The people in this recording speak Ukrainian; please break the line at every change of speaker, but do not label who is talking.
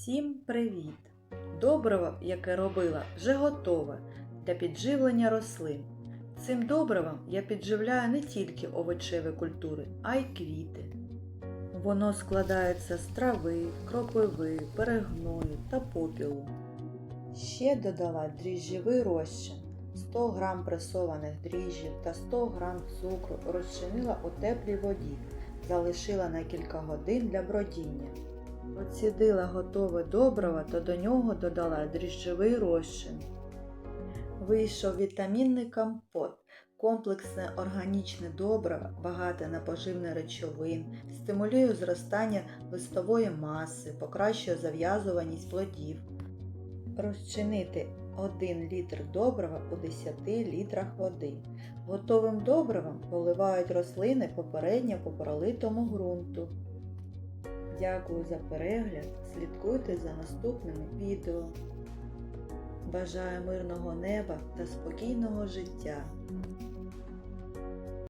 Всім привіт! Добриво, яке робила, вже готове для підживлення рослин. Цим добривом я підживляю не тільки овочеві культури, а й квіти. Воно складається з трави, кропиви, перегною та попілу. Ще додала дріжджовий розчин. 100 г пресованих дріжджів та 100 г цукру розчинила у теплій воді, залишила на кілька годин для бродіння. Оцідила готове добриво та до нього додала дріжджовий розчин. Вийшов вітамінний компот, комплексне органічне добриво, багате на поживні речовин, стимулює зростання листової маси, покращує зав'язуваність плодів. Розчинити 1 літр добрива у 10 літрах води. Готовим добривом поливають рослини попередньо по пролитому ґрунту. Дякую за перегляд. Слідкуйте за наступними відео. Бажаю мирного неба та спокійного життя.